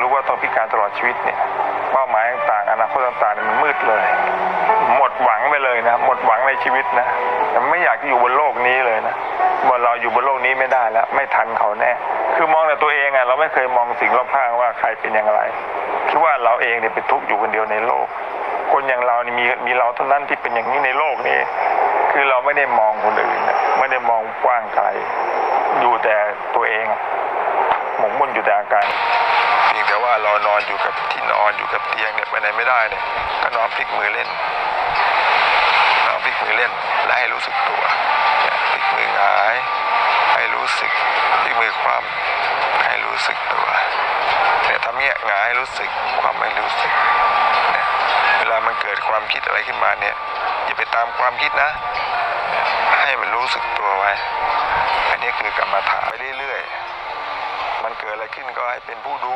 รู้ว่าต้องพิการตลอดชีวิตเนี่ยเป้าหมายต่างๆอนาคตต่างๆเนี่ยมันมืดเลย หมดหวังไปเลยนะ หมดหวังในชีวิตนะไม่อยากอยู่บนโลกนี้เลยนะว่าเราอยู่บนโลกนี้ไม่ได้แล้ว ไม่ทันเขาแน่ คือมองแต่ตัวเองอะเราไม่เคยมองสิ่งรอบข้างว่าใครเป็นอย่างไรคิดว่าเราเองเนี่ยเป็นทุกข์อยู่คนเดียวในโลก คนอย่างเรานี่มีมีเราเท่านั้นที่เป็นอย่างนี้ในโลกนี้ คือเราไม่ได้มองคนอื่นไม่ได้มองกว้างไกลอยู่แต่ตัวเองหมกมุ่นอยู่แต่อาการ เพียงแต่ว่าเราน อยู่กับที่นอนอยู่กับเตียงเนี่ยไปไหนไม่ได้เนี่ยก็นอนพลิกมือเล่นนอนพลิกมือเล่นและให้รู้สึกตัวพลิกมือหงาย ให้รู้สึกพลิกมือคว่ำให้รู้สึกตัวเนี่ยทำเนี้ยหงายรู้สึกความไม่รู้สึกเนี่ยเวลามันเกิดความคิดอะไรขึ้นมาเนี่ยอย่าไปตามความคิดนะ ให้มันรู้สึกตัวไว้ อันนี้คือกรรมฐานไปเรื่อยๆมัน เกิดอะไรขึ้นก็ให้เป็นผู้ดู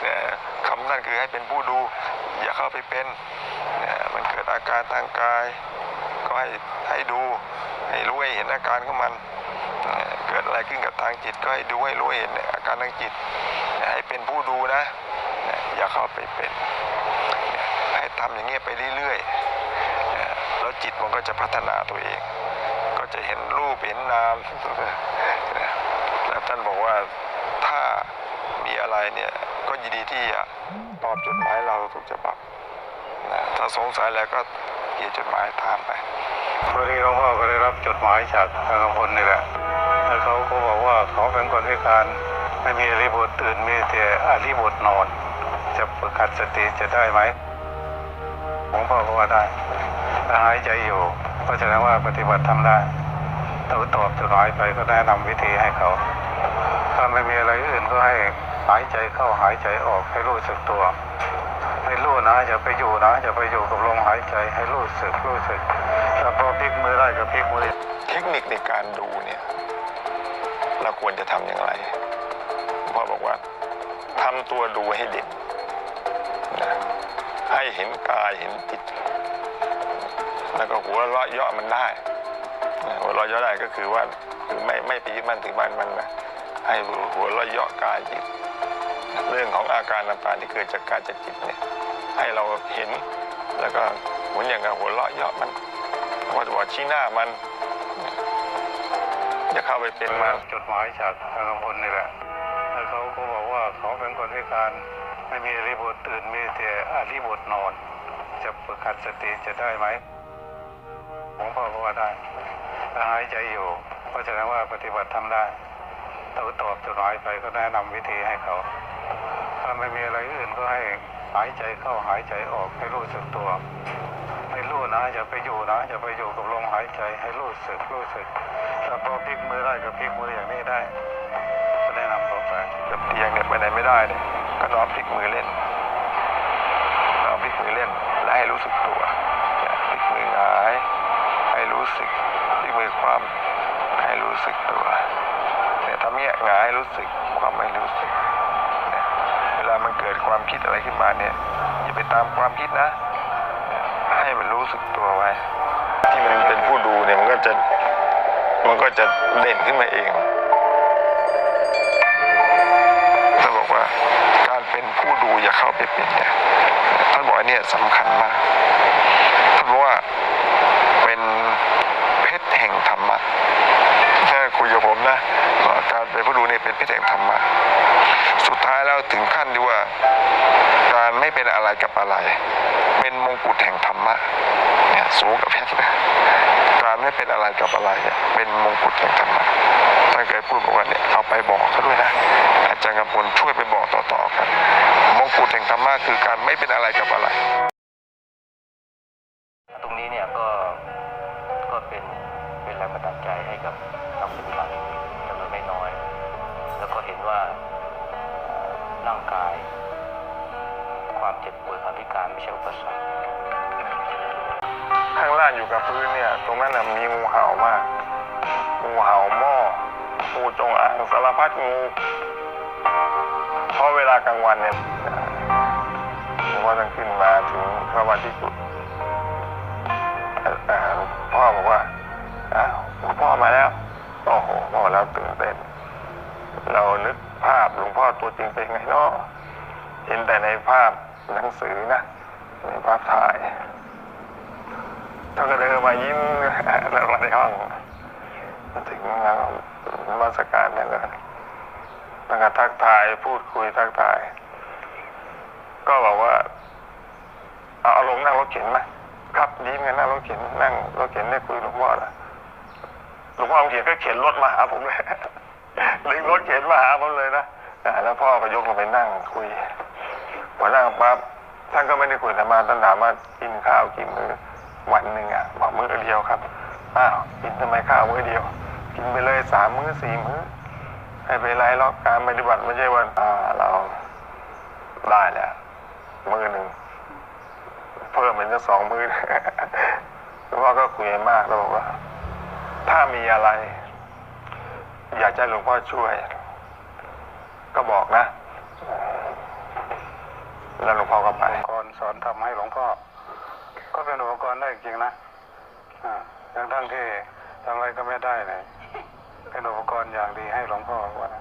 เนี่ยคำนั่นคือให้เป็นผู้ดู อย่าเข้าไปเป็นเนี่ยมันเกิดอาการทางกาย ก็ให้ให้ดู ให้รู้ให้เห็นอาการของมัน เกิดอะไรขึ้นกับทางจิตก็ให้ดูให้รู้ให้เห็นอาการทางจิต ให้เป็นผู้ดูนะเนี่ยอย่าเข้าไปเป็น ให้ทำอย่างเงี้ยไปเรื่อยๆ แล้วจิตมันก็จะพัฒนาตัวเอง ก็จะเห็นรูปเห็นนาม ท่านบอกว่าถ้ามีอะไรเนี่ยก็ยินดีที่จะตอบจดหมายเราทุกฉบับนะถ้าสงสัยอะไรก็เขียนจดหมายถามไปพอดีหลวงพ่อก็ได้รับจดหมายจากทางพลนี่แหละแล้วเขาก็บอกว่าเขาเป็นคนพิการไม่มีอริบทอื่นมีแต่อริบทนอน จะประคัดสติจะได้ไหมหลวงพ่อก็ว่าได้ถ้าหายใจอยู่ก็แสดงว่าปฏิบัติทำได้เราตอบจดหมายไปก็แนะนำวิธีให้เขา ถ้าไม่มีอะไรอื่นก็ให้หายใจเข้าหายใจออกให้รู้สึกตัว ให้รู้นะอย่าไปอยู่นะอย่าไปอยู่กับลมหายใจให้รู้สึกรู้สึกแล้วพอพลิกมือได้ก็พลิกมือเทคนิคในการดูเนี่ยเราควรจะทำอย่างไรพ่อบอกว่าทำตัวดูให้เด่นนะให้เห็นกายเห็นจิต แล้วก็หัวเราะเยาะมันได้หัวเราะเยาะได้ก็คือว่าคือไม่ไม่ไปยึดมั่นถือมั่นมันนะ ให้หัวเราะเยาะกายจิต เรื่องของอาการต่างๆที่เกิดจากกายจากจิตเนี่ยให้เราเห็นแล้วก็เหมือนอย่างกับหัวเราะเยาะมันว่าจะบอกชี้หน้ามันอย่าเข้าไปเป็นมันจดหมายจากทางพลนี่แหละแล้วเขาก็บอกว่าเขาเป็นคนพิการไม่มีอริบทอื่นมีแต่อริบทนอน จะประคัดสติจะได้ไหมหลวงพ่อกว่าได้หายใจอยู่ก็แสดงว่าปฏิบัติทำได้ เราตอบจดหมายไปก็แนะนำวิธีให้เขา ถ้าไม่มีอะไรอื่นก็ให้หายใจเข้าหายใจออกให้รู้สึกตัว ให้รู้นะอย่าไปอยู่นะอย่าไปอยู่กับลมหายใจให้รู้สึกรู้สึกถ้าพอพลิกมือได้ก็พลิกมืออย่างนี้ได้ก็แนะนำเขาไปกับเตียงเนี่ยไปไหนไม่ได้เนี่ยก็นอนพลิกมือเล่นและให้รู้สึกตัวเนี่ยพลิกมือหงาย ให้รู้สึกพลิกมือคว่ำให้รู้สึกตัวเนี่ยทำเนี้ยหงายให้ รู้สึก ความไม่รู้สึกเนี่ยเวลามันเกิดความคิดอะไรขึ้นมาเนี่ยอย่าไปตามความคิดนะ ให้มันรู้สึกตัวไว้ ที่มันเป็นผู้ดูเนี่ยมันก็จะมันก็จะเด่นขึ้นมาเองท่านบอกว่าการเป็นผู้ดูอย่าเข้าไปเป็นเนี่ยท่านบอกอันเนี่ยสำคัญมากท่านบอกว่าเป็นเพชรแห่งธรรมะถ้าคุยกับผมนะว่าการเป็นผู้ดูเนี่ยเป็นเพชรแห่งธรรมะสุดท้ายแล้วถึงขั้นที่ว่า การไม่เป็นอะไรกับอะไร เป็นมงกุฎแห่งธ รรมะเนี่ยสูงกับเพชรนะการไม่เป็นอะไรกับอะไรเนี่ยเป็นมงกุฎแห่งธรรมะท่านเคยพูดบอกว่าเนี่ยเอาไปบอกเขาด้วยนะอาจารย์กำพลช่วยไปบอกต่อๆกัน มงกุฎแห่งธรรมะคือการไม่เป็นอะไรกับอะไร ตรงนี้เนี่ยก็ก็เป็นเป็นแรงบันดาลใจให้กับนักปฏิบัติจำนวนไม่น้อย แล้วก็เห็นว่าร่างกาย ความเจ็บป่วยความพิการไม่ใช่อุปสรรค ข้างล่างอยู่กับพื้นเนี่ย ตรงนั้นนะมีงูเห่ามาก งูเห่าหม้องูจงอางสารพัดงูเพราะเวลากลางวันเนี่ยผมว่าต้องขึ้นมาถึงพระวันที่สุดพ่อบอกว่าอ้าวพ่อมาแล้ว โอ้โหพ่อแล้วตื่นเต้น เรานึกภภาพหลวงพ่อตัวจริงเป็นไงเนาะเห็นแต่ในภาพหนังสือนะ ในภาพถ่าย ท่าก็เดินมายิ้มแล้วมาในห้องมาถึงแล้วมาสการแล้วก็แล้วก็ทักทายพูดคุยทักทาย ก็บอกว่า เอาลงนั่งรถเข็นไหมครับยิ้มกันนั่งรถเข็นนั่งรถเข็นได้คุยหลวงพ่อละหลวงพ่อเขียนก็เข็นรถมาหาผมเลยดึงรถเข็นมาหาผมเลยนะแล้วพ่อก็ยกลงไปนั่งคุยพอนั่งปั๊บท่านก็ไม่ได้คุยแต่มาท่านถามว่ากินข้าวกี่มื้อ วันหนึ่งอะบอกมื้อเดียวครับอ้าวกินทำไมข้าวมื้อเดียว กินไปเลยสามมื้อสี่มื้อให้ไปไล่ล็อกการปฏิบัติไม่ใช่ว่าอ่าเราได้แล้วมื้อหนึ่งเพิ่มเป็นจะสองมื้อหลวงพ่อก็คุยมากแล้วบอกว่า ถ้ามีอะไร อยากจะให้หลวงพ่อช่วย ก็บอกนะ แล้วหลวงพ่อก็ไปอุปกรณ์สอนทำให้หลวงพ่อ ก็เป็นอุปกรณ์ได้จริงนะอ่าทั้งทั้งๆที่ทำอะไรก็ไม่ได้เลยเป็นอุปกรณ์อย่างดีให้หลวงพ่อว่านะ